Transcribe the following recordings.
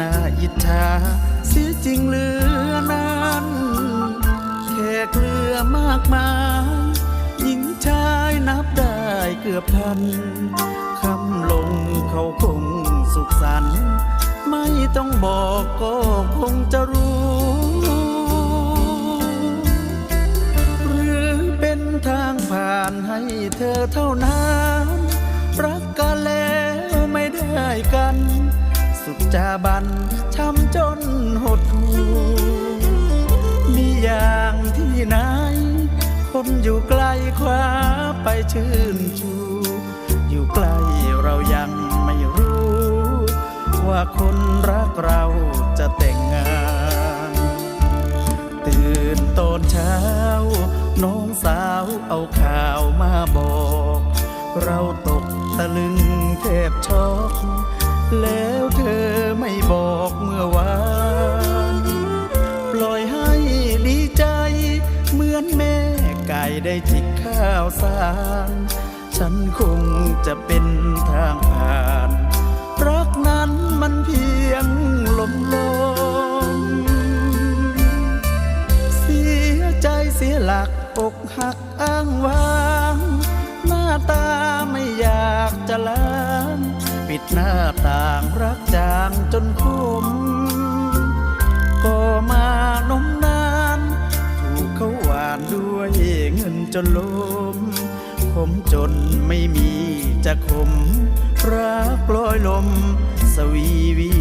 น่าอิจฉาเสียจริงเหลือนั้นแขกเรือมากมายหญิงชายนับได้เกือบพันคำลงเขาคงสุขสันต์ไม่ต้องบอกก็คงจะรู้ หรือเป็นทางผ่านให้เธอเท่านั้น รักกันแล้วไม่ได้กัน สุขจาบันช้ำจนหดหูมีอย่างที่ไหน คนอยู่ไกลคว้าไปชื่นชู อยู่ใกล้เรายังไม่รู้ ว่าคนรักเราจะแต่งงาน ตื่นตอนเช้า น้องสาวเอาข่าวมาบอก เราตกตะลึงแทบช็อกแล้ว ไก่ได้จิกข้าวสาร ฉันคงจะเป็นทางผ่าน รักนั้นมันเพียงลมลมเสียใจเสียหลักอกหักอ้างว้าง หน้าตาไม่อยากจะล้าง ปิดหน้าต่างรักจางจนคม จนล้มขมจนไม่มีจะขมรักลอยลม สวีวี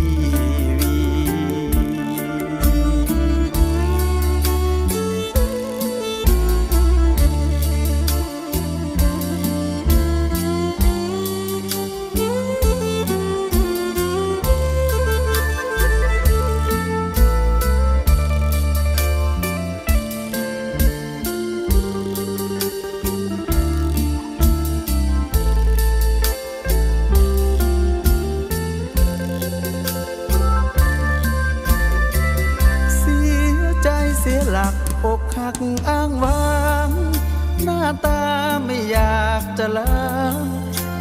อกหักอ้างว้างหน้าตาไม่อยากจะล้าง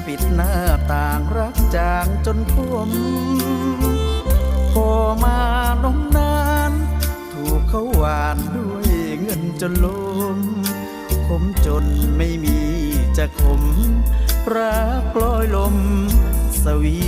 ปิดหน้าต่างรักจางจนคมพอมานมนาน ถูกเขาหวานด้วยเงินจนลมขมจนไม่มีจะขมรักลอยลมสวี